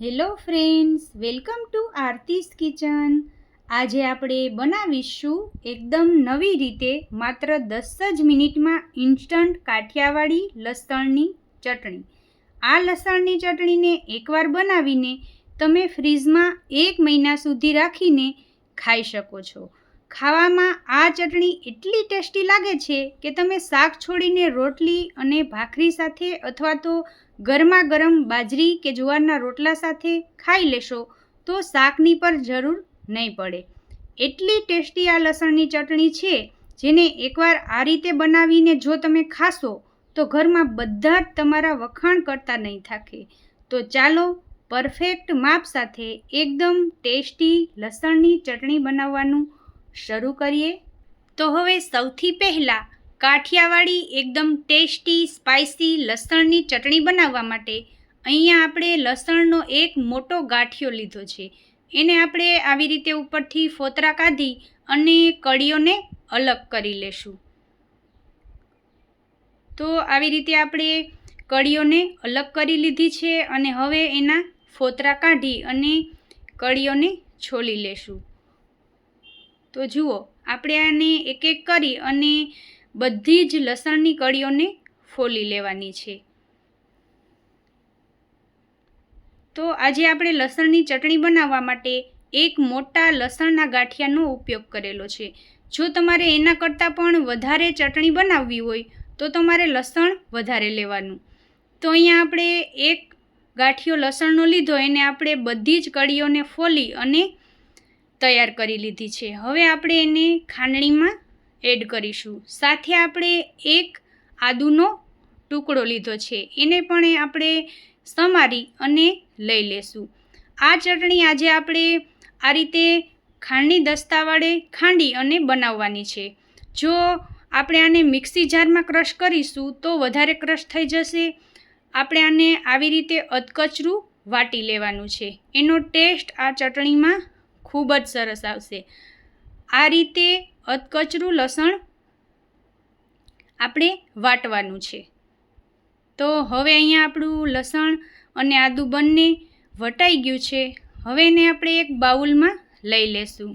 Hello friends, welcome to Aarti's kitchen. આજે આપણે બનાવીશું એકદમ નવી રીતે માત્ર દસ જ મિનિટમાં ઇન્સ્ટન્ટ કાઠિયાવાડી લસણની ચટણી. આ લસણની ચટણીને એકવાર બનાવીને તમે ફ્રીઝમાં એક મહિના સુધી રાખીને ખાઈ શકો છો. ખાવામાં આ ચટણી એટલી ટેસ્ટી લાગે છે કે તમે શાક છોડીને રોટલી અને ભાખરી સાથે અથવા તો ગરમા ગરમ બાજરી કે જુવારના રોટલા સાથે ખાઈ લેશો તો શાકની પર જરૂર નહીં પડે. એટલી ટેસ્ટી આ લસણની ચટણી છે જેને એકવાર આ રીતે બનાવીને જો તમે ખાશો તો ઘરમાં બધા જ તમારા વખાણ કરતા નહીં થાકે. તો ચાલો પરફેક્ટ માપ સાથે એકદમ ટેસ્ટી લસણની ચટણી બનાવવાનું શરૂ કરીએ. તો હવે સૌથી પહેલાં કાઠિયાવાડી એકદમ ટેસ્ટી સ્પાઇસી લસણની ચટણી બનાવવા માટે અહીંયા આપણે લસણનો એક મોટો ગાંઠિયો લીધો છે. એને આપણે આવી રીતે ઉપરથી ફોતરા કાઢી અને કળીઓને અલગ કરી લેશું. તો આવી રીતે આપણે કળીઓને અલગ કરી લીધી છે અને હવે એના ફોતરા કાઢી અને કળીઓને છોલી લેશું. તો જુઓ, આપણે આને એક એક કરી અને બધી જ લસણની કળીઓને ફોલી લેવાની છે. તો આજે આપણે લસણની ચટણી બનાવવા માટે એક મોટા લસણના ગાંઠિયાનો ઉપયોગ કરેલો છે. જો તમારે એના કરતાં પણ વધારે ચટણી બનાવવી હોય, તો તમારે લસણ વધારે લેવાનું. તો અહીંયા આપણે એક ગાંઠિયો લસણનો લીધો, એને આપણે બધી જ કળીઓને ફોલી અને તૈયાર કરી લીધી છે. હવે આપણે એને ખાંડણીમાં એડ કરીશું. સાથે આપણે એક આદુનો ટુકડો લીધો છે. એને પણ આપણે સમારી અને લઈ લેશું. આ ચટણી આજે આપણે આ રીતે ખાંડની દસ્તા વડે ખાંડી અને બનાવવાની છે. જો આપણે આને મિક્સી જારમાં ક્રશ કરીશું તો વધારે ક્રશ થઈ જશે. આપણે આને આવી રીતે અધકચરું વાટી લેવાનું છે. એનો ટેસ્ટ આ ચટણીમાં ખૂબ જ સરસ આવશે. આ રીતે અધકચરું લસણ આપણે વાટવાનું છે. તો હવે અહીંયા આપણું લસણ અને આદુ બંને વટાઈ ગયું છે. હવે એને આપણે એક બાઉલમાં લઈ લેશું.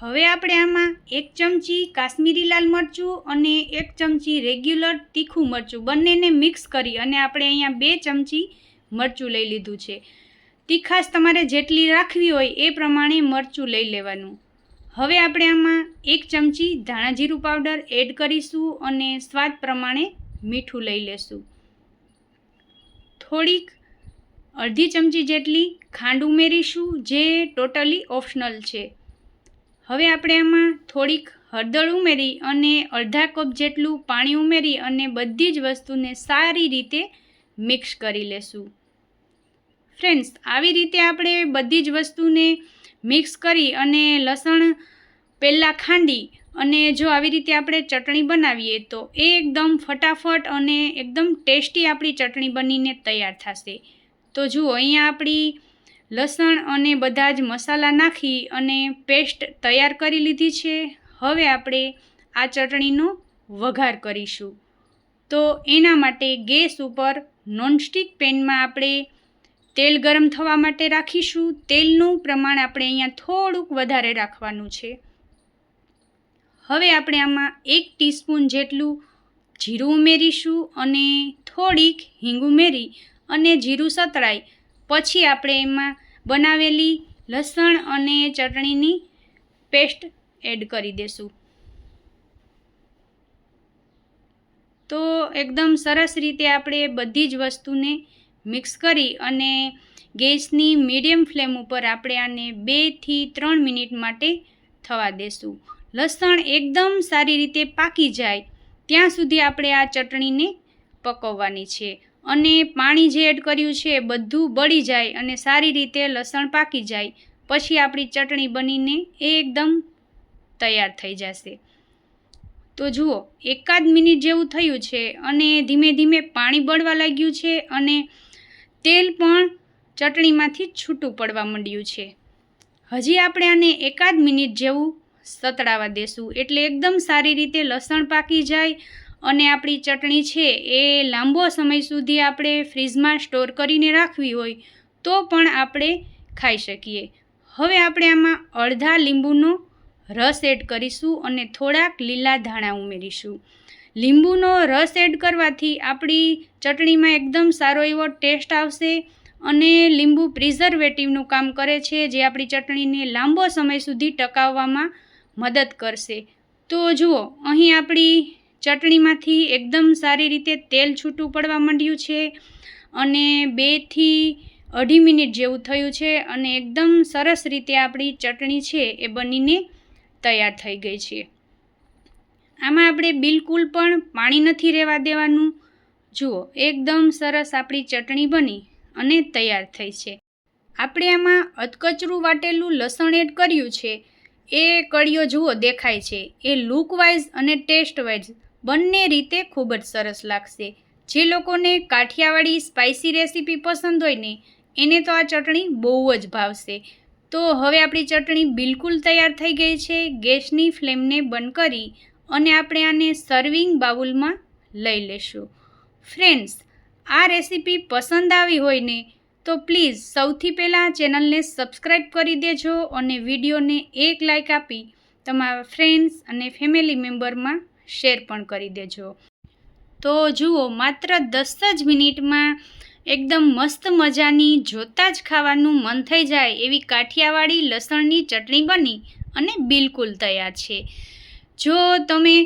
હવે આપણે આમાં એક ચમચી કાશ્મીરી લાલ મરચું અને એક ચમચી રેગ્યુલર તીખું મરચું બંનેને મિક્સ કરી અને આપણે અહીંયા બે ચમચી મરચું લઈ લીધું છે. તીખાશ તમારે જેટલી રાખવી હોય એ પ્રમાણે મરચું લઈ લેવાનું. હવે આપણે આમાં એક ચમચી ધાણા જીરું પાવડર એડ કરીશું અને સ્વાદ પ્રમાણે મીઠું લઈ લેશું. થોડીક અડધી ચમચી જેટલી ખાંડ ઉમેરીશું જે ટોટલી ઓપ્શનલ છે. હવે આપણે આમાં થોડીક હળદર ઉમેરી અને અડધા કપ જેટલું પાણી ઉમેરી અને બધી જ વસ્તુને સારી રીતે મિક્સ કરી લેશું. ફ્રેન્ડ્સ, આવી રીતે આપણે બધી જ વસ્તુને મિક્સ કરી અને લસણ, પહેલાં ખાંડી અને જો આવી રીતે આપણે ચટણી બનાવીએ તો એ એકદમ ફટાફટ અને એકદમ ટેસ્ટી આપણી ચટણી બનીને તૈયાર થશે. તો જુઓ, અહીંયા આપણી લસણ અને બધા જ મસાલા નાખી અને પેસ્ટ તૈયાર કરી લીધી છે. હવે આપણે આ ચટણીનો વઘાર કરીશું. તો એના માટે ગેસ ઉપર નોનસ્ટિક પેનમાં આપણે તેલ ગરમ થવા માટે રાખીશું. તેલનું પ્રમાણ આપણે અહીંયા થોડુંક વધારે રાખવાનું છે. હવે આપણે આમાં એક ટીસ્પૂન જેટલું જીરું ઉમેરીશું અને થોડીક હિંગ ઉમેરી અને જીરું સતળાય પછી આપણે એમાં બનાવેલી લસણ અને ચટણીની પેસ્ટ એડ કરી દેશું. તો એકદમ સરસ રીતે આપણે બધી જ વસ્તુને મિક્સ કરી અને ગેસની મીડિયમ ફ્લેમ ઉપર આપણે આને બેથી ત્રણ મિનિટ માટે થવા દેશું. લસણ એકદમ સારી રીતે પાકી જાય ત્યાં સુધી આપણે આ ચટણીને પકવવાની છે અને પાણી જે એડ કર્યું છે એ બધું બળી જાય અને સારી રીતે લસણ પાકી જાય. પછી આપણી ચટણી બનીને એ એકદમ તૈયાર થઈ જશે. તો જુઓ, એકાદ મિનિટ જેવું થયું છે અને ધીમે ધીમે પાણી બળવા લાગ્યું છે અને તેલ પણ ચટણીમાંથી છૂટું પડવા માંડ્યું છે. હજી આપણે આને એકાદ મિનિટ જેવું સતળાવા દેશું. એટલે એકદમ સારી રીતે લસણ પાકી જાય અને આપણી ચટણી છે એ લાંબો સમય સુધી આપણે ફ્રીજમાં સ્ટોર કરીને રાખવી હોય તો પણ આપણે ખાઈ શકીએ. હવે આપણે આમાં અડધા લીંબુનો રસ એડ કરીશું અને થોડાક લીલા ધાણા ઉમેરીશું. લીંબુનો રસ એડ કરવાથી આપણી ચટણીમાં એકદમ સારો એવો ટેસ્ટ આવશે અને લીંબુ પ્રિઝર્વેટિવનું કામ કરે છે, જે આપણી ચટણીને લાંબો સમય સુધી ટકાવવામાં મદદ કરશે. તો જુઓ, અહીં આપણી ચટણીમાંથી એકદમ સારી રીતે તેલ છૂટું પડવા માંડ્યું છે અને બેથી અઢી મિનિટ જેવું થયું છે અને એકદમ સરસ રીતે આપણી ચટણી છે એ બનીને તૈયાર થઈ ગઈ છે. આમાં આપણે બિલકુલ પણ પાણી નથી રહેવા દેવાનું. જુઓ, એકદમ સરસ આપણી ચટણી બની અને તૈયાર થઈ છે. આપણે આમાં અધકચરું વાટેલું લસણ એડ કર્યું છે. એ કળીઓ, જુઓ, દેખાય છે. એ લૂક વાઇઝ અને ટેસ્ટ વાઇઝ બંને રીતે ખૂબ જ સરસ લાગશે. જે લોકોને કાઠિયાવાડી સ્પાઇસી રેસીપી પસંદ હોય ને, એને તો આ ચટણી બહુ જ ભાવશે. તો હવે આપણી ચટણી બિલકુલ તૈયાર થઈ ગઈ છે. ગેસની ફ્લેમને બંધ કરી અને આપણે આને સર્વિંગ બાઉલમાં લઈ લેશું. ફ્રેન્ડ્સ આ રેસીપી પસંદ આવી હોય ને, તો પ્લીઝ સૌથી પહેલાં ચેનલને સબસ્ક્રાઈબ કરી દેજો અને વિડીયોને એક લાઇક આપી તમારા ફ્રેન્ડ્સ અને ફેમિલી મેમ્બરમાં શેર પણ કરી દેજો. તો જુઓ, માત્ર દસ જ મિનિટમાં એકદમ મસ્ત મજાની, જોતાં જ ખાવાનું મન થઈ જાય એવી કાઠિયાવાડી લસણની ચટણી બની અને બિલકુલ તૈયાર છે. જો તમે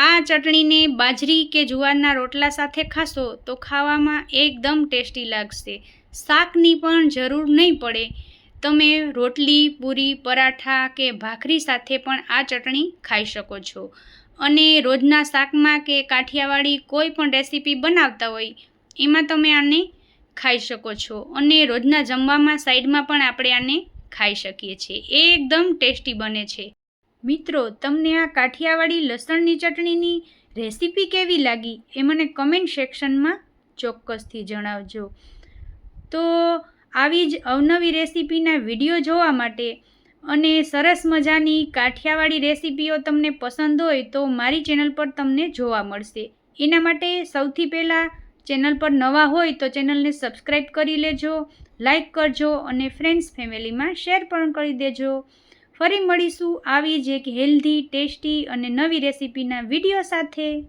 આ ચટણીને બાજરી કે જુવારના રોટલા સાથે ખાશો, તો ખાવામાં એકદમ ટેસ્ટી લાગશે. શાકની પણ જરૂર નહીં પડે. તમે રોટલી, પૂરી, પરાઠા કે ભાખરી સાથે પણ આ ચટણી ખાઈ શકો છો. અને રોજના શાકમાં કે કાઠિયાવાડી કોઈ પણ રેસીપી બનાવતા હોય, એમાં તમે આને ખાઈ શકો છો. અને રોજના જમવામાં સાઈડમાં પણ આપણે આને ખાઈ શકીએ છીએ. એ એકદમ ટેસ્ટી બને છે. મિત્રો, તમને આ કાઠિયાવાડી લસણની ચટણીની રેસીપી કેવી લાગી એ મને કમેન્ટ સેક્શનમાં ચોક્કસથી જણાવજો. તો આવી જ અવનવી રેસીપીના વીડિયો જોવા માટે અને સરસ મજાની કાઠિયાવાડી રેસીપીઓ તમને પસંદ હોય તો મારી ચેનલ પર તમને જોવા મળશે. એના માટે સૌથી પહેલાં ચેનલ પર નવા હોય તો ચેનલને સબસ્ક્રાઈબ કરી લેજો લાઈક કરજો અને ફ્રેન્ડ્સ ફેમિલીમાં શેર પણ કરી દેજો. ફરી મળીશું આવી જ એક હેલ્ધી ટેસ્ટી અને નવી રેસીપીના વીડિયો સાથે.